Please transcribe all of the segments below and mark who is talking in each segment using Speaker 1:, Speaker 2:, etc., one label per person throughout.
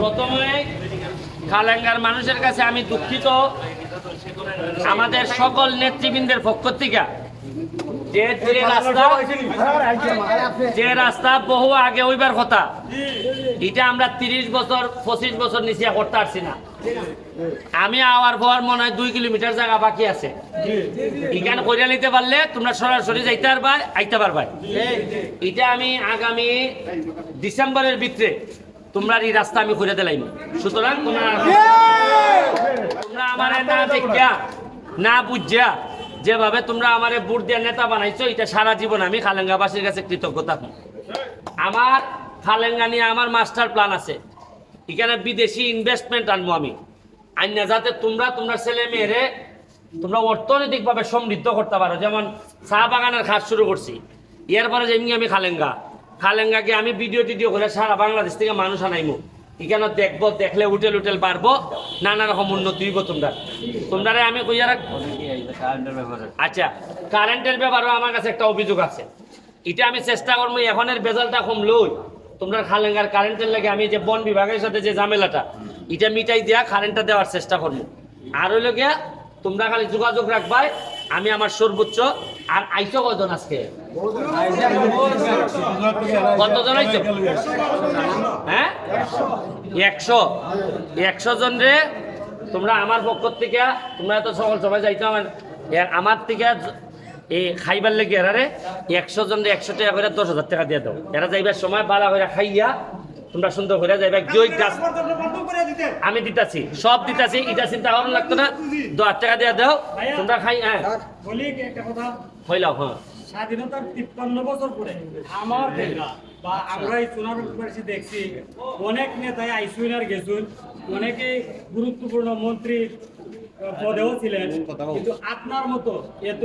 Speaker 1: প্রথমে খালেঙ্গার মানুষের কাছে আমি দুঃখিত। আমাদের সকল নেতৃবৃন্দের পক্ষ থেকে যে যে রাস্তা যে রাস্তা বহু আগে ওইবার কথা এটা আমরা তিরিশ বছর পঁচিশ বছর নিচে করতে পারছি না। আমি আওয়ার পর মনে হয় দুই কিলোমিটার জায়গা বাকি আছে। এখানে করিয়া নিতে পারলে তোমরা সরাসরি যাইতে পারবা আইতে পারবা। এটা আমি আগামী ডিসেম্বরের ভিতরে তোমরা এই রাস্তা আমি করে দিলাম সুতরাং তোমরা তোমরা আমারে না দেখিয়া না বুঝিয়া যেভাবে তোমরা আমারে বুট দিয়ে নেতা বানাইছো এটা সারা জীবন আমি খালেঙ্গাবাসীর কাছে কৃতজ্ঞ থাকব আমার খালেঙ্গা নিয়ে আমার মাস্টার প্ল্যান আছে। এখানে বিদেশি ইনভেস্টমেন্ট আনব আমি। আইনা যাতে তোমরা তোমরা ছেলে মেয়েরে তোমরা অর্থনৈতিকভাবে সমৃদ্ধ করতে পারো। যেমন চা বাগানের খাস শুরু করছি। এরপরে যেমনি আমি খালেঙ্গা। খালেঙ্গাকে আমি ভিডিও টিডিও করে সারা বাংলাদেশ থেকে মানুষ আনাইমু। এখানে দেখব, দেখলে উটেল উটেল পারব, নানা রকম উন্নতি হইব তোমরা। তোমরা আমি কইয়া রাখ আচ্ছা কারেন্টের ব্যাপারেও আমার কাছে একটা অভিযোগ আছে। এটা আমি চেষ্টা করব, এখনের বেজালটা কম লই তোমরা খালেঙ্গার কারেন্টের লাগে আমি যে বন বিভাগের সাথে যে ঝামেলাটা, এটা মিটাই দেয়া কারেন্টটা দেওয়ার চেষ্টা করব। আর হইল গিয়া তোমরা খালি যোগাযোগ রাখবাই আমি আমার সর্বোচ্চ, আর আইসো কজন আজকে? কতজন আইছো হ্যাঁ? একশো। একশো জন রে, তোমরা আমার পক্ষ থেকে, তোমরা তো সকল সবাই যাইতো আমার আমার থেকে এই খাইবার লেগে এরা রে, একশো জন রে একশো টাকা করে দশ হাজার টাকা দিয়ে দাও। এরা যাইবার সময় বালা করে খাইয়া তোমরা সুন্দর করে যাবে জয় গাছ আমি দিতাছি সব দিতাছি এটা চিন্তা করার লাগতো না। দশ টাকা দিয়ে দাও তোমরা খাই হ্যাঁ।
Speaker 2: বলি একটা কথা?
Speaker 1: হইলাও হ্যাঁ।
Speaker 2: স্বাধীনতার তিপ্পান্ন বছর পরে আমার দেখা বা আমরা এই দেখছি অনেক নেতাই আইসুইনার গেছুন অনেকে গুরুত্বপূর্ণ মন্ত্রী পদেও ছিলেন। কিন্তু আপনার মতো এত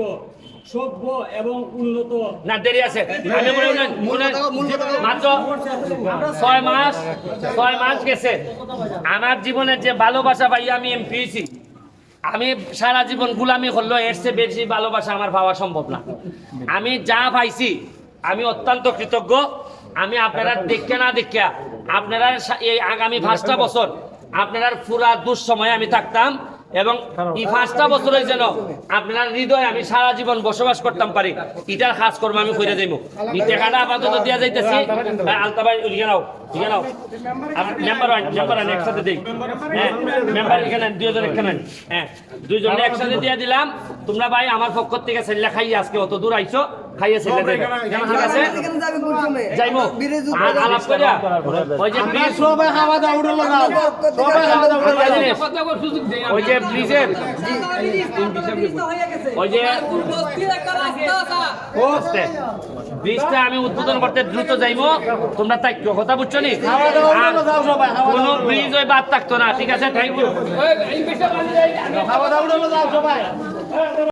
Speaker 2: সভ্য এবং উন্নত
Speaker 1: না দেরি আছে। আমি মাত্র ছয় মাস ছয় মাস গেছে। আমার জীবনের যে ভালোবাসা পাই আমি এমপি হয়েছি আমি সারা জীবন গুলামি করল এর চেয়ে বেশি ভালোবাসা আমার পাওয়া সম্ভব না। আমি যা পাইছি আমি অত্যন্ত কৃতজ্ঞ। আমি আপনারা দেখে না দেখা আপনারা এই আগামী পাঁচটা বছর আপনারা পুরা দুঃসময়ে আমি থাকতাম। এবং এই পাঁচটা বছরের যেন আপনার হৃদয়ে আমি সারা জীবন বসবাস করতাম পারি। এটার কাজ করব আমি করে দেবো এই আপাতত দিয়া যাইতেছি। আলতা ভাই লিখে নাও লিখে নাও। ওয়ান ওয়ান একসাথে দিই। হ্যাঁ মেম্বার এখানে দুজন এখানে হ্যাঁ দুইজন একসাথে দিয়ে দিলাম। তোমরা ভাই, আমার পক্ষ থেকে ছেলে খাইয়ে আজকে অত দূর আইছো। খাইয়ে ছেলে দেবে ঠিক আছে? যাইমো। আলাপ করিয়া ওই যে ব্রিজ
Speaker 3: সবাই খাওয়া দাওয়া উঠে লাগাও সবাই খাওয়া দাওয়া উঠে লাগাও
Speaker 1: ওই যে ব্রিজের ওই যে ব্রিজটা আমি উদ্বোধন করতে দ্রুত যাইবো তোমরা তাই কথা বুঝছ নি? কোনো ব্রিজ ওই বাদ থাকতো না ঠিক আছে? Thank you